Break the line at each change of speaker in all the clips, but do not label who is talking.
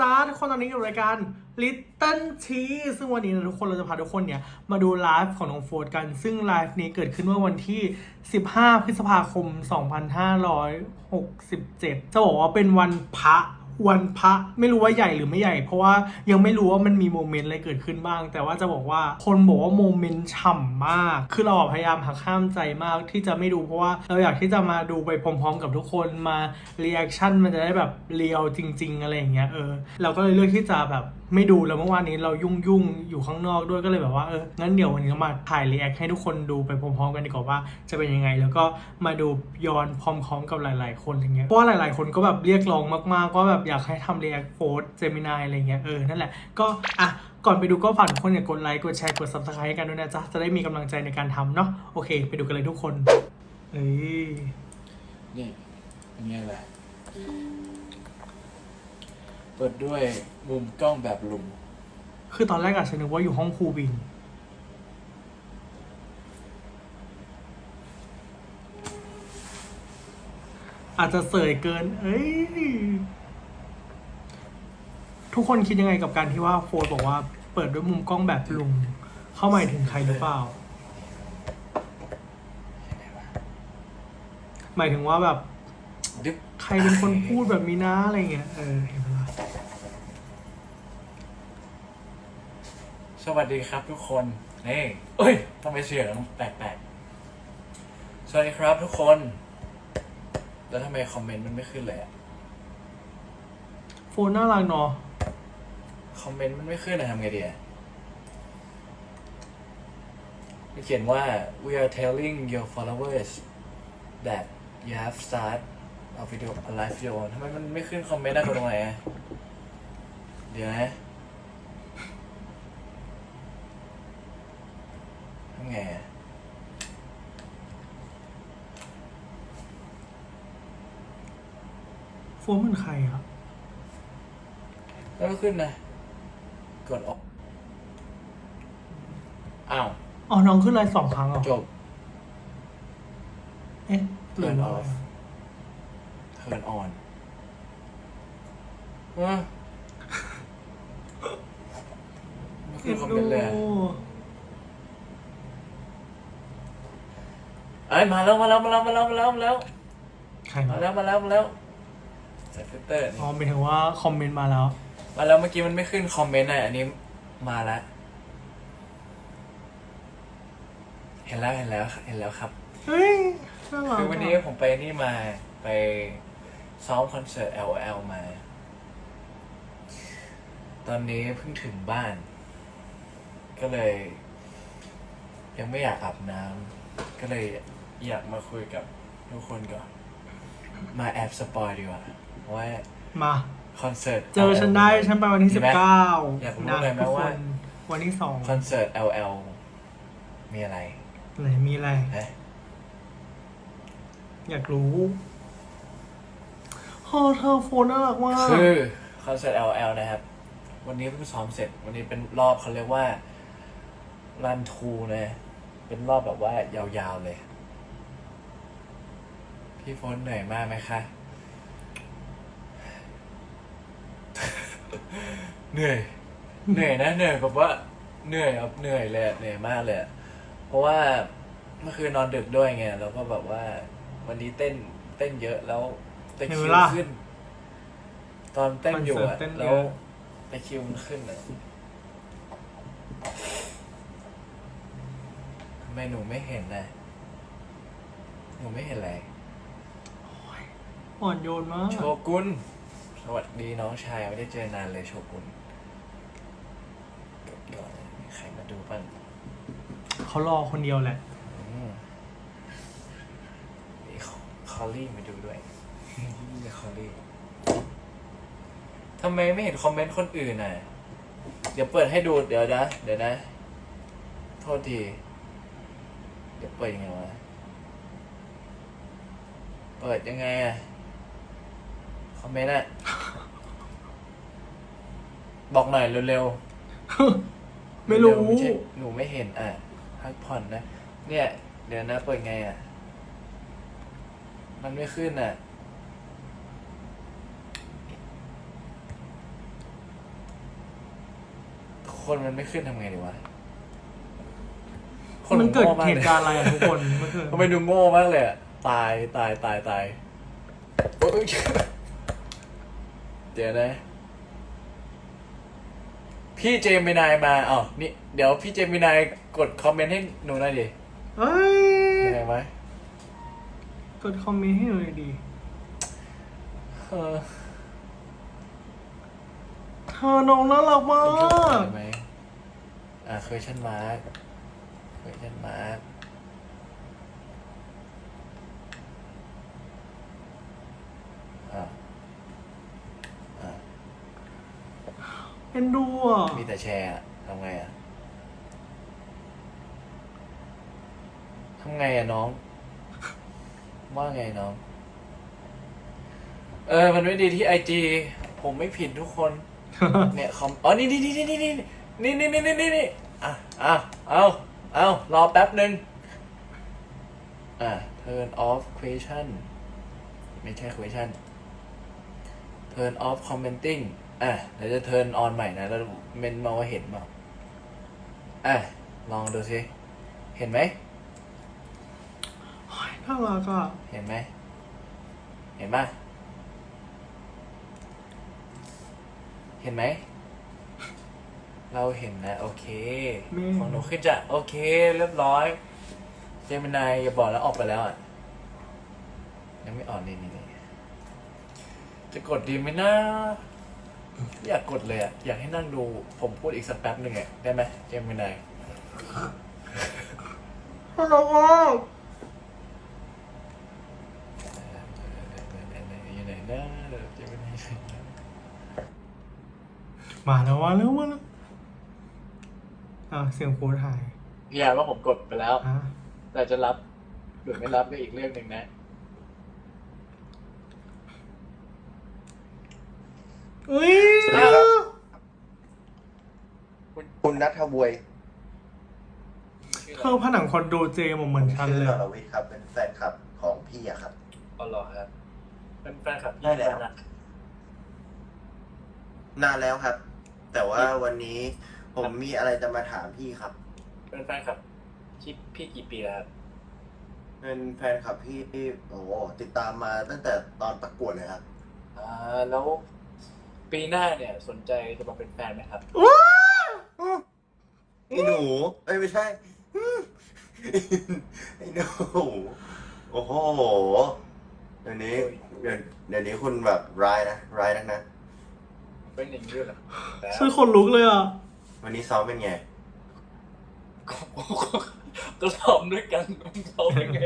จ้าทุกคนตอนนี้อยู่รายการ Little Cheese ซึ่งวันนี้นะทุกคนเราจะพาทุกคนเนี่ยมาดูไลฟ์ของน้องโฟร์ดกัน ซึ่งไลฟ์นี้เกิดขึ้นเมื่อวันที่ 15 พฤษภาคม 2567 จะบอกว่าเป็นวันพระ วันพระไม่รู้ว่าใหญ่หรือไม่ใหญ่ เพราะว่ายังไม่รู้ว่ามันมีโมเมนต์อะไรเกิดขึ้นบ้าง แต่ว่าจะบอกว่าคนบอกว่าโมเมนต์ฉ่ำมาก คือเราพยายามหักห้ามใจมากที่จะไม่ดูเพราะว่าเราอยากที่จะมาดูไปพร้อมๆ กับทุกคนมาเรีแอคชั่นมันจะได้แบบเรียวจริง ๆ อะไรอย่างเงี้ยเออเราก็เลยเลือกที่จะแบบ ไม่ดูแล้วเมื่อวานนี้เรายุ่งๆอยู่ข้างนอกด้วยก็เลยแบบว่าเอองั้นเดี๋ยววันนี้ก็มาถ่ายรีแอคให้ทุกคนดูไปพร้อมๆกันดีกว่าว่าจะเป็นยังไง แล้วก็มาดูย้อนพร้อมๆกับหลาย ๆ คนอย่างเงี้ยเพราะว่าหลาย ๆ คนก็แบบเรียกร้องมากๆว่าแบบอยากให้ทำรีแอคโฟร์เจมินายอะไรเงี้ยเออนั่นแหละก็อะก่อนไปดูก็ฝากทุกคนเนี่ยกดไลค์กดแชร์กด subscribe ให้กันด้วยนะจ๊ะจะได้มีกำลังใจในการทำเนาะโอเค ไปดูกันเลยทุกคนเอ้ย
นี่เป็นไงล่ะ ปิดด้วยมุมกล้องแบบลุม
คือตอนแรกอะฉันนึกว่าอยู่ห้องครูบิน อาจจะเสยเกิน เอ้ย ทุกคนคิดยังไงกับการที่ว่าโฟร์บอกว่าเปิดด้วยมุมกล้องแบบลุง เข้าหมายถึงใครหรือเปล่า หมายถึงว่าแบบ
ดึ๊บ
ใครเป็นคนพูดแบบนี้นะอะไรเงี้ย เออเห็นไหมล่ะ
สวัสดีครับทุกคนนี่เอ้ยทำไมเสียงแปลกๆ สวัสดีครับทุกคน แล้วทำไมคอมเมนต์มันไม่ขึ้นเลยอะ
โฟนน่ารักเนาะ
คอมเมนต์มันไม่ขึ้นอะทำไงดีอะมันเขียนว่า we are telling your followers that you have start a video a live video ทำไมมันไม่ขึ้นคอมเมนต์อะกดตรงไหนอะเดี๋ยวนะทำ ไงอะ
โฟนเป็นใครอะ
แล้วก็ขึ้นนะ กดออก อ้าว
อ๋อ น้องขึ้นไลน์สองครั้งเหรอ
จบ
เอ๊ะหรือว่าอะไร
Turn off เทิร์นออนว้าไม่คือคอมเมนต์เลยอะ เอ้ยมาแล้วมาแล้วมาแล้วมาแล้วมาแล้วมาแล้ว
ใคร
มา
มา
แล้วมาแล้วมาแล้วใส่ฟิลเตอร์
อ๋อ
นี่
หมายถึงว่าคอมเมนต์มาแล้ว
มาแล้วเมื่อกี้มันไม่ขึ้นคอมเมนต์อะอันนี้มาแล้วเห็นแล้วเห็นแล้วเห็นแล้วครับ
เฮ้ยน่ารัก
คือวันนี้
อะ
ผมไปนี่มาไปซ้อมคอนเสิร์ต LL มา ตอนนี้เพิ่งถึงบ้าน ก็เลย ยังไม่อยากอาบน้ำก็เลย อยากมาคุยกับทุกคนก่อน มาแอบสปอยดีกว่าว่า
มา
คอนเสิร์ต
เจอฉันได้
LL
ฉันไปวันที่
เห็
สิ
น
บ
ไหม
เก้า
อยากรู้
นะ
เลยไหม
ทุกค
ว่า
นวันที่สอง
คอนเสิร์ต LL มีอะไร
ไหนมีอะไร
เอ๊ะ
อยากรู้โอ้เธอโฟนน่ารักมาก
คือคอนเสิร์ต LL นะครับ วันนี้เพิ่งซ้อมเสร็จ วันนี้เป็นรอบเขาเรียกว่า รันทูนะ เป็นรอบแบบว่ายาวๆเลย พี่โฟนเหนื่อยมากไหมคะ เหนื่อย เหนื่อยนะ เหนื่อยแบบว่า เหนื่อยครับเหนื่อยเลยอะเหนื่อยมากเลยอะเพราะว่าเมื่อคืนนอนดึกด้วยไง แล้วก็แบบว่า วันนี้เต้นเต้นเยอะแล้วตะคริวขึ้น ตอนเต้นอยู่อะแล้วตะคริวมันขึ้นอะทำไมหนูไม่เห็นนะหนูไม่เห็นอะไร
อ่อนโยนมาก
โชกุนสวัสดีน้องชายไม่ได้เจอนานเลยโชกุนกดก่อนมีใครมาดูบ้าง
เขารอคนเดียวแหละ
อืมมีคอลลี่มาดูด้วยมีคอลลี่ทำไมไม่เห็นคอมเมนต์คนอื่นน่ะ เดี๋ยวเปิดให้ดู เดี๋ยวนะ เดี๋ยวนะ โทษที เดี๋ยวเปิดยังไงวะ เปิดยังไงอะ คอมเมนต์อะบอกหน่อยเร็วๆ
ไม่รู้
เดี๋ยวใช่หนูไม่เห็นอะพักผ่อนนะ เนี่ย เดี๋ยวนะเปิดไงอะ มันไม่ขึ้นอะ
คนมันไม่ขึ้นทำไงดีวะ
มันเกิด
โง่าก
เห
ล
ตุ
ย
การณ์อะไรอะทุกคนเมื่อคืน
ทำไมดูโง่มากเลยอะตายตายตายตายโอ๊ย เดี๋ยวนะ พี่เจมินายมาอ๋อนี่ เดี๋ยวพี่เจมินายกดคอมเมนต์ให้หนูหน่อยดิ
เอ้ย
ยังไงไหม
กดคอมเมนต์ให้หน่อยดี
เออ
เธอน้องน่ารักมา
มันถูก
ก
ใจไหมอ่าเคยชั่นมาร์กเคยชั่นมาร์กอ่าอ่า
เอ็นดูอะ
มีแต่แชร์อะทำไงอะทำไงอะน้อง ว่าไงน้อง เออ มันไม่ดีที่ไอจีผมไม่ผิดทุกคน เนี่ยคอมอ๋อนี่นี่นี่นี่นี่นี่นี่นี่นี่นี่นี่อะอะเอาเอารอแป๊บหนึ่งอะ turn off question ไม่ใช่ question turn off commenting อะเดี๋ยวจะ turn on ใหม่นะแล้วเมนมาว่าเห็นเปล่าอะลองดูสิเห็นไหม
น่ารักอะ
เห็นไหมเห็นปะเห็นไหมเราเห็นนะโอเค
แม่
ของหนูขึ้นจะโอเคเรียบร้อยเจมินายอย่าบอกแล้วออกไปแล้วอะยังไม่ออกนี่นี่นี่จะกดดีไหมนะไม่ อยากกดเลยอะ อยากให้นั่งดูผมพูดอีกสักแป๊บหนึ่งอะ ได้ไหมเจมินาย
น่ารักมาก
อยู่ไหนนะเจมินาย
มาแล้วมาแล้วมาแล้วอ่าเสียงโค้ดหาย
พี่ยาว่าผมกดไปแล้ว
อะ
แต่จะรับหรือไม่รับก็อีกเรื่องหนึ่งนะ
อุ้ย
สวัสดีครับ คุณนัทบวย
เธอผนังคอนโดเจมเหมือนฉัน
ชื่
เลย
อรวิทย์ครับเป็นแฟนคลับของพี่อะครับ
อ๋อเหรอครับ เป็นแฟนคลับพี่
ได้แล้ว
นะ
นานแล้วครับ แต่ว่าวันนี้ผมมีอะไรจะมาถามพี่ครับ
เป็นแฟนคลับที่พี่กี่ปีแล้วครับ
เป็นแฟนคลับพี่ที่โอ้โหติดตามมาตั้งแต่ตอนประกวดเลยครับ
อ่าแล้ว ปีหน้าเนี่ยสนใจจะมาเป็นแฟนไหมครับ
ไอ้หนูเอ้ยไม่ใช่ไอ้หนูโอ้โหเดี๋ยวนี้เดี๋ยวเดี๋ยวนี้คุณแบบร้ายนะร้ายนักนะ
เป็นอย่างนี้ด้วยเหรอแล้ว
ฉันขนลุกเลยอะ
วันนี้ซ้อมเป็นไง
ก็ก็ซ้อมด้วยกันซ้อมยังไง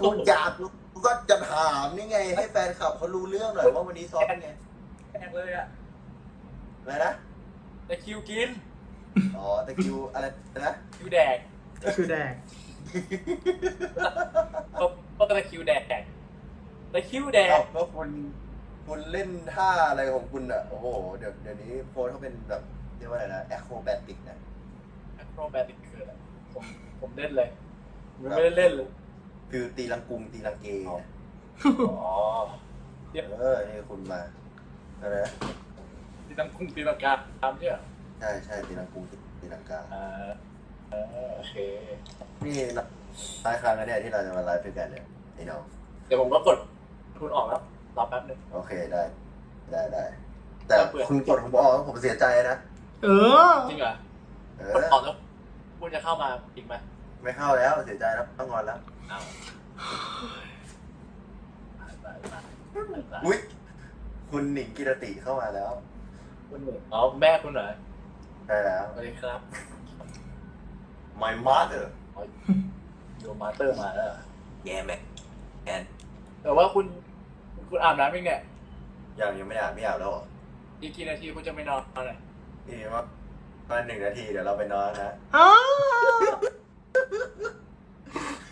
กูอยากกูก็จะถามนี่ไง ให้แฟนคลับเขารู้เรื่องหน่อยว่าวันนี้ซ้อมเป็นไง
แพงเลยอะ
อะไรนะ
แต่คิวกิน
อ๋อตะคริวอะไรนะ
คิวแดก
คือแดก
ก็ก็ตะคริวแดกตะคริวแด
เอ้ากก็คุณคุณเล่นท่าอะไรของคุณอะโอ้โหเดี๋ยวเดี๋ยวนี้โพสเขาเป็นแบบเรียกว่าอะไรนะแอคโรแบติกนะ
แอคโรแบติกคืออะไรผมผมเล่นเลยผมไม่ได้เล่นเลย
คือตีลังกุงตีลังเกนะ
อ๋อ
เออนี่คุณมา อะไรนะ
ตีลังกุ้งตีลังกาตามเนี่ย
ใช่ใช่ตีลังกุงตีลังกา
อ่าเออโอเค
นี่นะหลายครั้งแล้วเนี่ยที่เราจะมาไลฟ์ด้วยกันเนี่ยไอ้น้อง
เดี๋ยวผมก็กดทุนออกแล้วรอแป๊บนึง
โอเคได้ได้ได้ แต่
แล้วเปิด
คุณกดผมออกแล้วผมเสียใจนะ
เออ
จริงเหรอ
เอก
ด
อ
ออกแล้วคุณจะเข้ามาอีกไหม
ไม่เข้าแล้วเสียใจแล้วต้องงอนแล้ว
อ้าวไปไปไปไป
อุ้ย คุณหนิงกิรติเข้ามาแล้ว
คุณหนึ่งอ๋อแม่คุณเหรอ
ได้แล้ว
สวัสดีครับ
my mother
โยมาสเตอร์มาแล้วเหรอ
yeah man แอน
แต่ว่าคุณ คุณอาบน้ำยังเนี่ย
ยังยังไม่ได้อาบไม่อาบแล้วเหรอ
อีกกี่นาทีคุณจะไม่นอนเลย
ทีว่ามาหนึ่งนาทีเดี๋ยวเราไปนอนนะ
อ้าว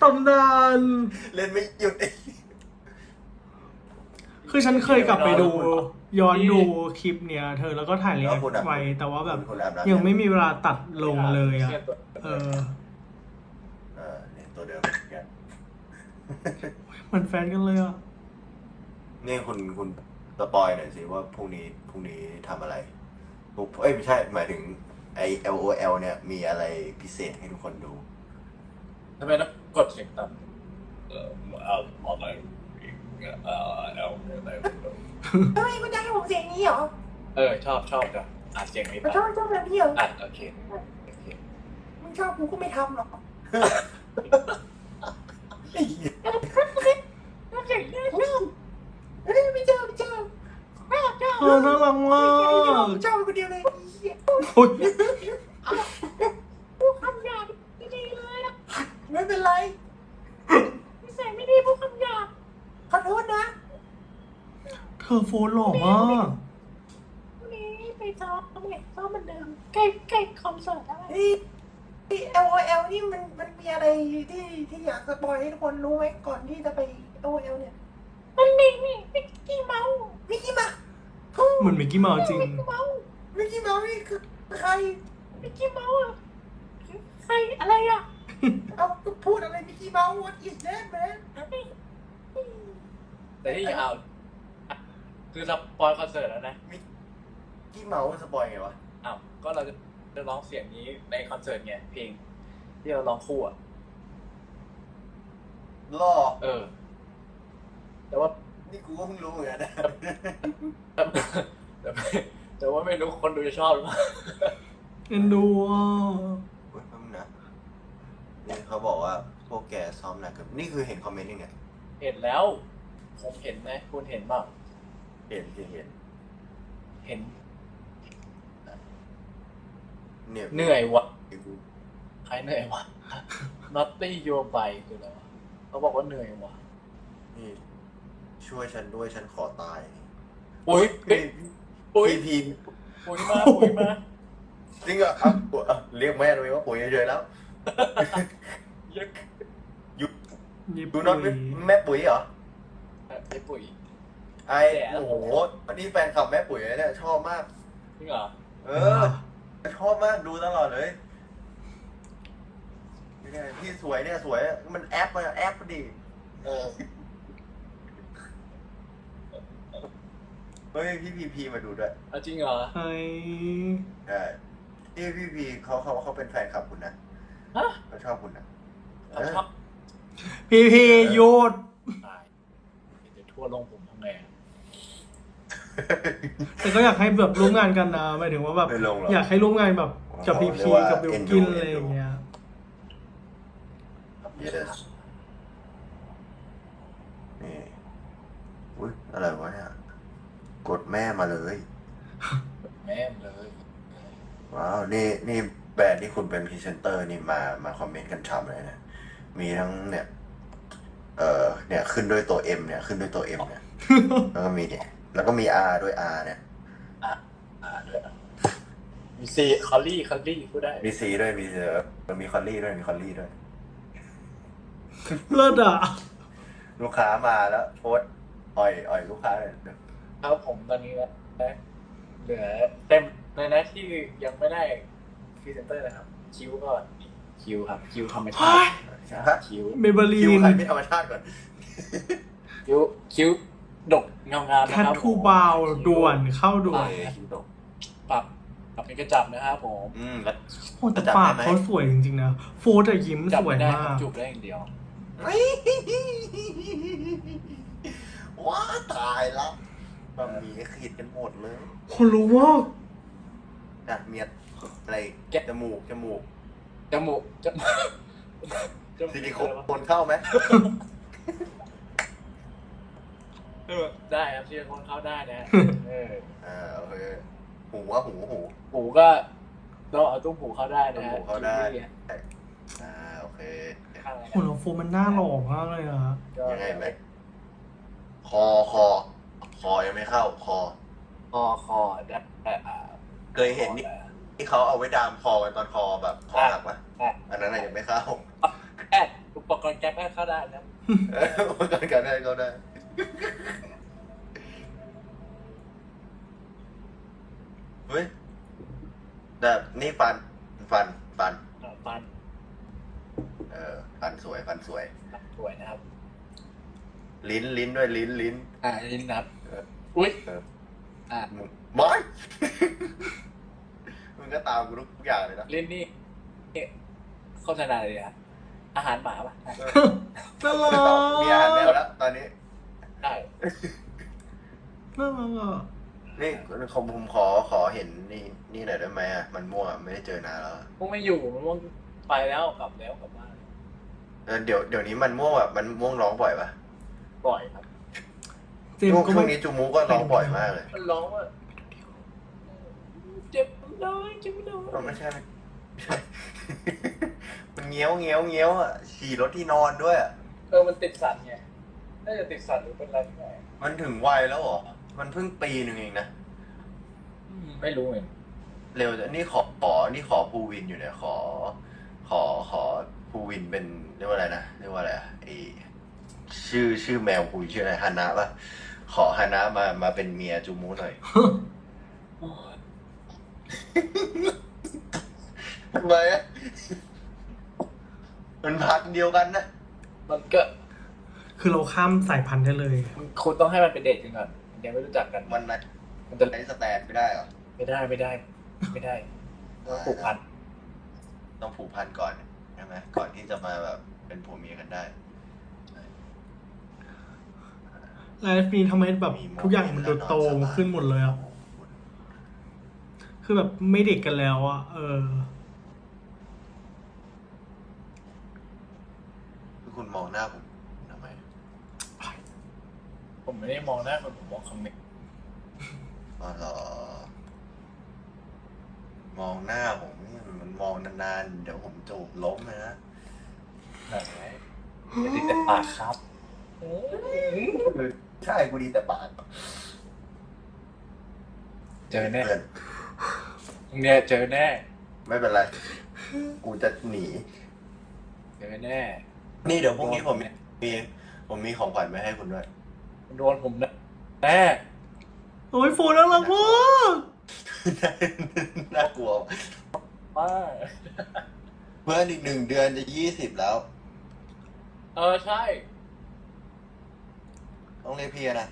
ตำนาน
เล่นไม่หยุดอีก
คือฉันเคยกลับไปดูย้อนดูคลิปเนี้ยเธอแล้วก็ถ่ายรีแอคไว้ แต่ว่าแบบ
คุณอาบน้ำ
ยังไม่มีเวลาตัดลงเลยอะเออ
เออเนี่ยตัวเดิมเหมือนกัน
เหมือนแฟนกันเลยอะ
นี่คุณคุณสปอยหน่อยสิว่าพรุ่งนี้พรุ่งนี้ทำอะไรพรุ่งเอ้ยไม่ใช่หมายถึงไอ LOL เนี่ยมีอะไรพิเศษให้ทุกคนดู
ทำไมต้องกดเสียงต่ำเออเอาอะไร เออเอาอะไร
ทำไมมันจะให้ผมเสียงนี้เหรอ
เออ ชอบชอบจ้ะอ่านเสียงนี้
มัน
ไป
ชอบชอบแบบนี้เหรอ
อ่านโอเคโอเค
มึงชอบกูก็ไม่ทำหรอก
ไอ้เหี้ย
ชอบเสียงนี้ชอบเฮ้ยไม่ชอบไม่ชอบไม่ชอบชอบ
เออน่ารักมาก
ชอบคนเดียวเลยไอ้เหี้ย
โอ้ย
พูดคำหยาบไม่ดีเลยอะไม่เป็นไรนิสัยไม่ดีพูดคำหยาบขอโทษนะ
เธอโฟนหล่อมาก
วันนี้ไปซ้อมไงซ้อมเหมือนเดิมใกล้ใกล้คอนเสิร์ตแล้วนี่ LOL นี่มันมันมีอะไรที่ที่อยากสปอยให้ทุกคนรู้ไหมก่อนที่จะไป LOL เนี่ย มันมีนี่มิกกี้เมาส์มิกกี้เมาส์
เหมือนมิกกี้เมาส์จริง
มิกกี้เมาส์มิกกี้เมาส์นี่คือใครมิกกี้เมาส์อะคือใครอะไรอะเอาพูดอะไรมิกกี้เมาส์ what is that man
แต่ที่เอา คือสปอยคอนเสิร์ตแล้วนะ
กี้เมาส์สปอยไงวะ
อ้าว ก็เราจะจะร้องเสียงนี้ในคอนเสิร์ตไงเพลงที่เราร้องคู่อะ
ล่อ
เออ แต่ว่า
นี่กูก็เพิ่งรู้เหมือนกันนะ
แต่แต่ไม่แต่ว่าไม่รู้คนดูจะชอบหรือเปล่า
เอ็นดูอะ
เว้ยแป๊บนึงนะนี่เขาบอกว่าพวกแกซ้อมหนักเกินนี่คือเห็นคอมเมนต์ยังไง
เห็นแล้ว ผมเห็นไหมคุณเห็นเปล่า
เห็นเห็นเห็น
เห็น
เนี่ย
เหนื่อยวะ
กู
ใครเหนื่อยวะ Naughty Your By คืออะไรวะเขาบอกว่าเหนื่อยวะ
นี่ช่วยฉันด้วยฉันขอตาย
อุ้ย
พี่
อุ้ย
พี่พี
ปุ๋ยมาปุ๋ยมา
จริงเหรอครับปุ๋ยอะเรียกแม่ตัวเองว่าปุ๋ยเฉยๆแล้ว
ยึก
ยิบ
ดูน็อตเป็นแม่ปุ๋ยเหรอ
ไอ้ปุ๋ย
ไอโอ้โหวันนี้แฟนคลับแม่ปุ๋ยเนี่ยชอบมาก
จริงเหรอ
เออ ชอบมากดูตลอดเลยเนี่ยที่สวยเนี่ยสวยมันแอปมาแอปพอดี
เออ
เฮ้ยพี่พีพีมาดูด้วย
เอาจริงเหรอ
ไอ้
ใช่นี่พี่พีเขาเขาเขาเป็นแฟนคลับคุณนะ
ฮะ
เขาชอบคุณนะ
เขาชอบ
พีพีโยด
ตายเดี๋ยวทั่วลงผมทำไงอะ
แต่ก็อยากให้แบบร่วมงานกันนะหมายถึงว่าแบบ
ไม่ลงหรอก
อยากให้ร่วมงานแบบกับพีพี
เรียกว่า
กับบิว
เอ็นดู
กิน
เอ็
อะไร
นดู
อย่างเงี้ย
yes นี่อุ้ยอะไรวะเนี่ย กดแม่มาเลย
แม่มเลย
ว้าว นี่นี่แบรนด์ที่คุณเป็นพรีเซนเตอร์นี่มามาคอมเมนต์กันฉ่ำเลยนะ มีทั้งเนี่ย เอ่อเนี่ยขึ้นด้วยตัว M เนี่ย ขึ้นด้วยตัว M เนี่ย แล้วก็มีเนี่ย แล้วก็มี R ด้วย R เนี่ย
อ่าด้วยอะมีซีคอลลี่คอลลี่พูดได้
มี C ด้วย มีเออมีคอลลี่ด้วย มีคอลลี่ด้วย
เลิศอะ
ลูกค้ามาแล้วโพสต์อ่อยอ่อยลูกค้าเลย
ครับผมตอนนี้นะเหลือเต็มในนะที่ยังไม่ได้พรีเซนเตอร์นะครับ คิวก่อนคิวครับคิวธรรมชาติ
ฮะ
คิว
เมเบลี
คิวน ใครไม่ธรรมชาติก่อน
คิวคิวดก เงางาม
แท
นะ
ท
ครับ
ทูบาวด่วนเข้าด่วน
เออคิวตก
ปรับปรับเป็นกระจับนะครับผม
อืมแล้ว
โอ้แต่ปากเขาสวยจริงๆนะโฟร์แต่ยิ้ม
จับ
สวย
ไม่ได้
มา
ครับ
ก
จูบได้อย่างเดียว
ว้าตายแล้วบะหมี่ขีดกันหมดเลย
คนรู้ว่า
ดัดเมียดอะไรจมูกจมูก
จมูกจมูกจมูก
ซิลิโคนเข้าไหม
เออ ได้ครับเชื่อคนเข้าได้นะเออ
อ่าโอเคหูว่าหูหู
หูก็ต้องเอาตุ้มหูเข้าได้นะฮะ
ตุ้มหูเข้าได้
คิ้วนี่
อ่าโอเค
ข้างไหน
โอ้โหโฟร์มันน่าหล่อมากเลยอะ
ก็
ยังไงไหมคอคอคอยังไม่เข้าคอ
คอคอได้แต่อ่า
เคยเห็นนี่ที่เขาเอาไว้ดามคอกันตอนคอแบบคอหักปะ
อะ
อันนั้นน่ะยังไม่เข้า
แก๊สอุปกรณ์แก๊สก็เข้าได้นะ
เออกันกันได้เขาได้ เฮ้ยแต่นี่ฟัน ฟัน ฟัน
อ่าฟัน
เออ ฟันสวย ฟันสวย
สวยนะครับ
ลิ้น ลิ้นด้วย ลิ้น ลิ้น
อ่าลิ้นนะครับ
เออ
อุ้ย
เออ
อ่า
มึงบอย มึงงก็ตามกูทุกอย่างเลยนะ
ลิ้นนี่นี่โฆษณาเลยอะอาหารหมาปะ
น่ารัก
มีอาหารแมวแล้วตอนนี้
ได้
น่ารักอะ
นี่ผมผมขอขอเห็นนี่นี่หน่อยได้ไหมอะ มันม่วงอะไม่ได้เจอนานแล้ว
พวกไม่อยู่มันม่วงไปแล้วกลับแล้วกลับบ้าน
เออเดี๋ยวเดี๋ยวนี้มันม่วงแบบมันม่วงร้องบ่อยปะ
ปล่อยครับ
เจม
ช่ว
ส์
ง
ก็
ช่ว
ไม่
งนี้จูมูก็ร้องบ่อยมากเลย
มันร้องว่าเจ็บน้อยเจ็บน้อย
เออไม่ใช่ไม่ใช่ มันเงี้ยวเงี้ยวเงี้ยวอะขี่รถที่นอนด้วยอะ
เออมันติดสัตว์ไง น่าจะติดสัตว์หรือเป็นอะไรที่ไหน
มันถึงวัยแล้วเหรอ มันเพิ่งปีหนึ่งเองนะ
ไม่รู้เหมือน
เร็วจังนี่ขอขอนี่ขอภูวินอยู่เนี่ย ขอ ขอขอภูวินเป็นเรียกว่าอะไรนะเรียกว่าอะไรอะไอชื่อชื่อแมวคุยชื่ออะไรฮานะปะขอฮานะมามาเป็นเมียจูมูหน่อยทำไมอะมันพันธุ์เดียวกันนะ
มันก็
คือเราข้ามสายพันธุ์ได้เลย
มันคุณต้องให้มันเป็นเดทกันก่อนมันยังไม่รู้จักกัน
วันนั้น
มันจะ
ไอ้สแตนไม่ได้เหรอ
ไม่ได้ไม่ได้ ไม่ได้ต้องผูกพัน
ต้องผูกพันก่อนใช่ไหมก่อนที่จะมาแบบเป็นผัวเมียกันได้
ไลฟ์นี้ทำไมแบบทุกอย่างมันดูโตขึ้นหมดเลยอะคือแบบไม่เด็กกันแล้วอะเออ
คือคุณมองหน้าผมทำไม
ผมไม่ได้มองหน้าคนผมมองคอมเมนต์
อ๋อเหรอมองหน้าผมนี่มันมองนานๆ เดี๋ยวผมจูบล้มเลยนะ
ไหนจะติดแต่ปากครับ
ใช่กูดีแต่ปาก
เจอแน่
เพื่อน
เนี่ยเจอแน่
ไม่เป็นไร กูจะหนี
เจอแน่
นี่เดี๋ยวพรุ่งนี้ผมมีมีผมมีของขวัญมาให้คุณด้วย
โดนผมนะแน่
โอ้ยโฟนน่ารักมาก
น่ากลัว
มาก
เพื่อนอีกหนึ่งเดือนจะยี่สิบแล้ว
เออใช่
ต้องเรียกพี่นะ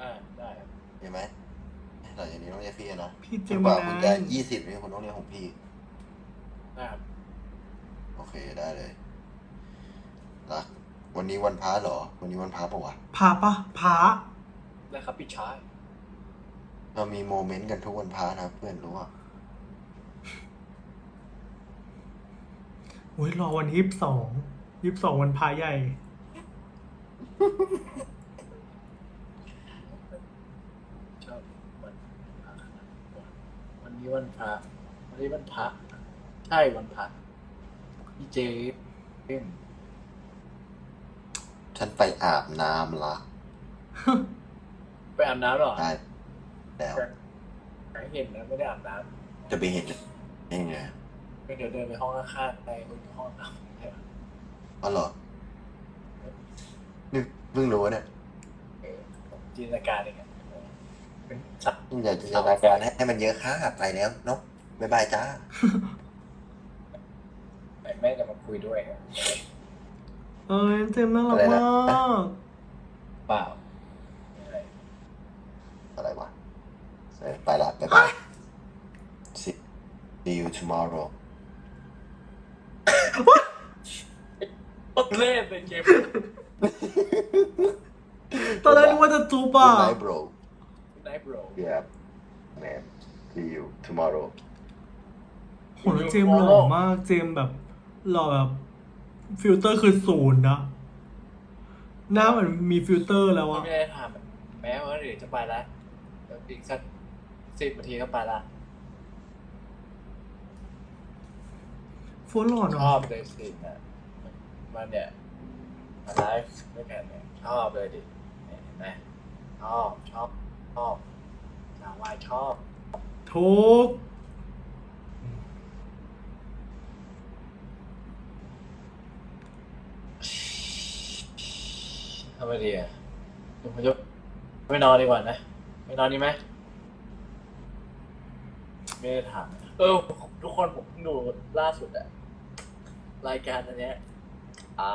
อ่าได้ครับ
เห็นไหมหลังจากนี้ต้องเรียกพี่นะ
พี่เจ
จน
ม
กว่า
ส์
คุณ
นะ
จะยี่สิบนี่คุณต้องเรียกของพี่
ได้ครับ
โอเคได้เลยรัก วันนี้วันพระเหรอ วันนี้วันพระปะวะ
พาปะพา
ได้ครับพี่ชาย
เรามีโมเมนต์กันทุกวันพระนะเพื่อนรู้อะ
โอ้ยรอวันที่ยี่สิบสองยี่สิบสองวันพาใหญ่
ชอบวันวันนี้วันพระวันนี้วันพระใช่วันพระพี่เจเอ็ม
ฉันไปอาบน้ำละ
ไปอาบน้ำเหรอ
ได้แล้ว
ไม่เห็นนะไม่ได้อาบน้
จะไปเห็นยังไงำ
ก็เดี๋ยวเดินไปห้องข้างๆไปบนห้องน้ำเนี่ย
อ๋อเหรอนี่เพิ่งรู้เนี่ย
เออผมจินตนาการเองอะเป็นสัตว์
อยากจะจินตนาการให้ให้มันเยอะค่าไปแล้วเนาะบ๊ายบายจ้า
แต่แม่จะมาคุยด้วยอะ
เอ้ยเจมส์น่ารัก
อะไรนะ
มาก
เปล่าอะไร
อะไรวะเอ้ยไปละบ๊ายบาย See see you tomorrow
เล่นเป็นเกม
ตอนแรกนึกว่าจะจูบ
Good
อะ
night bro
ไนท์โบร
yeah man see you tomorrow
โหแล้วเจมส์หล่อมาก เจมส์แบบหล่อแบบ ฟิลเตอร์คือศูนย์นะ หน้าเหมือนมีฟิลเตอร์แล้วอะ
ไม่ได้ถามแม้ว่าเดี๋ยวจะไปละเดี๋ยวอีกสักสิบนาทีก็ไปละ
โฟนหล่อ
ช
เนาะ
อบเลยสินะมันเนี่ยมาไลฟ์ด้วยกันเนี่ยชอบเลยดิเนี่ยเห็นไหมชอบชอบชอบสาววายชอบ
ทุก
ทำ ไมดีอะผมจะไม่นอนดีกว่านะไม่นอนดีไหมไม่ได้ถามเออทุกคนผมเพิ่งดูล่าสุดอะรายการอันเนี้ย อ่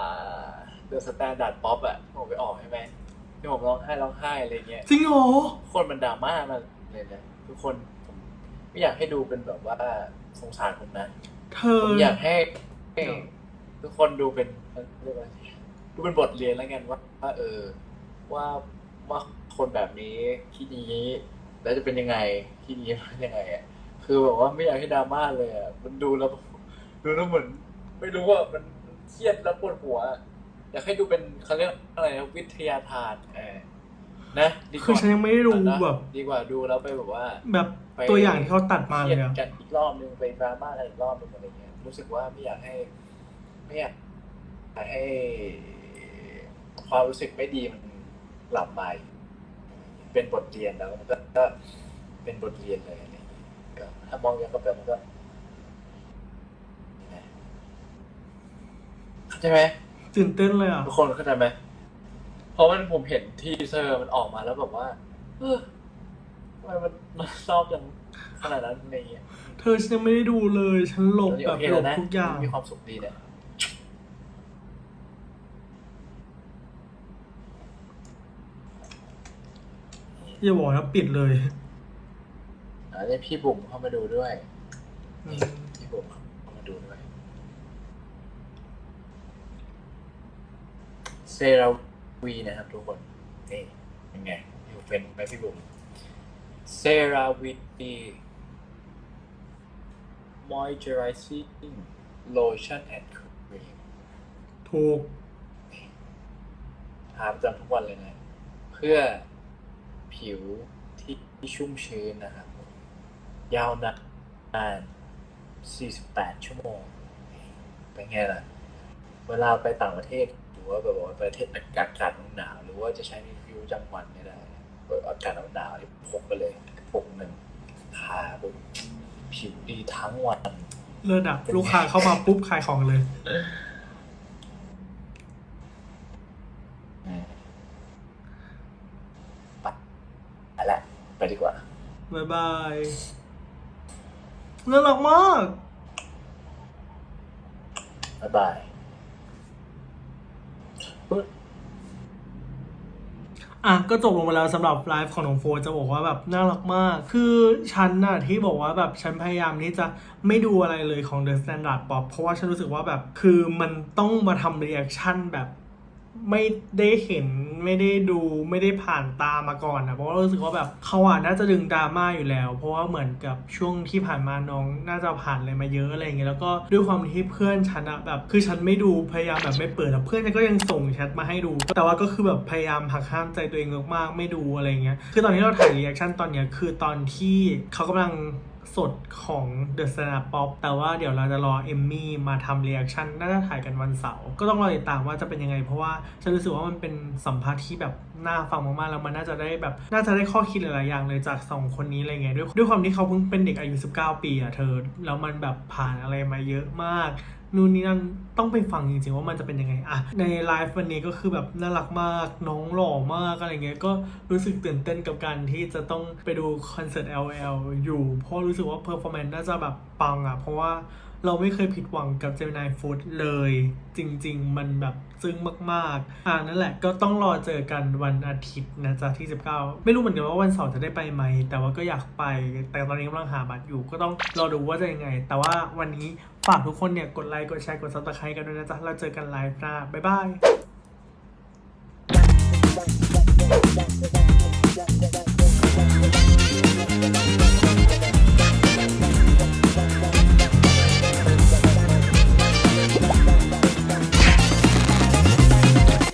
า The Standard Pop อะที่ผมไปออกใช่ไหมที่ผมร้องไห้ร้องไห้อะไรเงี้ย
จริงเหรอ
ทุกคนมันดราม่ามาเลยนะทุกคนผมไม่อยากให้ดูเป็นแบบว่าสงสารผมนะ
เธ
ผ
อ
มอยากให้ให้ ทุกคนดูเป็นเรียกว่า อะไรดูเป็นบทเรียนแล้วกันว่าว่าเออ ว่าว่าคนแบบนี้คิดอย่างนี้ แล้วจะเป็นยังไงคิดอย่างนี้เป็นยังไงอะคือแบบว่าไม่อยากให้ดราม่าเลยอะมันดูแล้วดูแล้วเหมือน ไม่รู้ว่ามันเครียดแล้วปวดหัวอยากให้ดูเป็นเขาเรียกอะไรนะวิทยาทานเออนะดีก
คือ
ว่า
ฉันยังไม่ได้ดู
นะ
แบบ
ดีกว่าดูแล้วไปแบบว่า
แบบตัวอย่างที่เขาตัดมา
เค
เล
รีย
ย
ด
อะ
กันอีกรอบนึงไปดราม่ากันอีกรอบนึงอะไรเงี้ยรู้สึกว่าไม่อยากให้ ไม่อยากให้ ความรู้สึกไม่ดีมันกลับมาอีกเป็นบทเรียนแล้วมันก็ก็เป็นบทเรียนเลยอะไรอย่างเงี้ยก็ถ้ามองย้อนกลับไปมันก็เข้าใจไหม
ตื่นเต้นเลยอะ
ทุกคนเข้าใจไหมเพราะมันผมเห็นทีเซอร์มันออกมาแล้วแบบว่าเออทำไมมันมันชอบจังขนาดนั้นอะไรเงี้ย
เธอฉันยังไม่ได้ดูเลย ฉันหลบแบบ
โอเค
หล
แล้ว
บ
นะ
ทุกอย่าง
มีความสุขดีเนี่ย
อย่าบอกนะปิดเลย
อ่านี่พี่บุ๋มเข้ามาดูด้วย
อื
นี่
ม
พี่บุ๋มเข้ามาดูด้วยเซราวีนะครับทุกคนนี่ยังไงอยู่เป็นไหมพี่บุ๋มเซราวี moisturizing lotion and cream
ถูก
ทาประจำทุกวันเลยนะ เพื่อ ผิวที่ชุ่มชื้นนะครับผมยาวนาน48 ชั่วโมง เป็นไงล่ะ เวลาไปต่างประเทศหรือว่าแบบว่าประเทศอากาศหนาวๆหรือว่าจะใช้ในชีวิตประจำวันเนี่ยได้เปิดอากาศหนาวๆนี่พกไปเลยพกหนึ่งทาปุ๊บผิวดีทั้งวัน
เลิศอะ ลูกค้าเข้ามาปุ๊บขายของเลย
อืมไปไปละไปดีกว่า
บายบายน่ารักมาก
บ๊ายบายเฮ้ย
อะก็จบลงไปแล้วสำหรับไลฟ์ของน้องโฟร์จะบอกว่าแบบน่ารักมาก คือฉันน่ะที่บอกว่าแบบฉันพยายามที่จะไม่ดูอะไรเลยของ The Standard Pop เพราะว่าฉันรู้สึกว่าแบบคือมันต้องมาทำรีแอคชั่นแบบ ไม่ได้เห็นไม่ได้ดูไม่ได้ผ่านตามาก่อนนะเพราะว่ารู้สึกว่าแบบเขาอะน่าจะดึงดราม่าอยู่แล้ว เพราะว่าเหมือนกับช่วงที่ผ่านมาน้องน่าจะผ่านอะไรมาเยอะอะไรอย่างเงี้ยแล้วก็ด้วยความที่เพื่อนฉันอะแบบคือฉันไม่ดูพยายามแบบไม่เปิดแล้วเพื่อนฉันก็ยังส่งแชทมาให้ดู แต่ว่าก็คือแบบพยายามหักห้ามใจตัวเองมากๆไม่ดูอะไรเงี้ยคือตอนที่เราถ่ายรีแอคชั่นตอนเนี้ยคือตอนที่เขากำลัง สดของ The Stand Up Pop แต่ว่าเดี๋ยวเราจะรอเอมมี่มาทำเรีแอคชั่นน่าจะถ่ายกันวันเสาร์ก็ต้องรอติดตามว่าจะเป็นยังไง เพราะว่าฉันรู้สึกว่ามันเป็นสัมภาษณ์ที่แบบน่าฟังมากๆแล้วมันน่าจะได้แบบน่าจะได้ข้อคิดหลายๆอย่างเลยจากสองคนนี้อะไรเงี้ยด้วยด้วยความที่เขาเพิ่งเป็นเด็กอายุ 19 ปีอะเธอแล้วมันแบบผ่านอะไรมาเยอะมาก นู่นนี่นั่นต้องไปฟังจริงๆว่ามันจะเป็นยังไงอะในไลฟ์วันนี้ก็คือแบบน่ารักมากน้องหล่อมากอะไรเงี้ยก็รู้สึกตื่นเต้นกับการที่จะต้องไปดูคอนเสิร์ต LL อยู่ เพราะรู้สึกว่าเพอร์ฟอร์แมนซ์น่าจะแบบปังอะเพราะว่า เราไม่เคยผิดหวังกับ Gemini Food เลย จริง ๆ มันแบบซึ้งมาก ๆ อ่านั่นแหละก็ต้องรอเจอกันวันอาทิตย์นะจ๊ะที่ 19 ไม่รู้เหมือนกันว่าวันเสาร์จะได้ไปไหม แต่ว่าก็อยากไป แต่ตอนนี้กำลังหาบัตรอยู่ก็ต้องรอดูว่าจะยังไง แต่ว่าวันนี้ฝากทุกคนเนี่ยกดไลค์กดแชร์กดซับสไครต์กันด้วยนะจ๊ะเราเจอกันไลฟ์หน้าบ๊ายบาย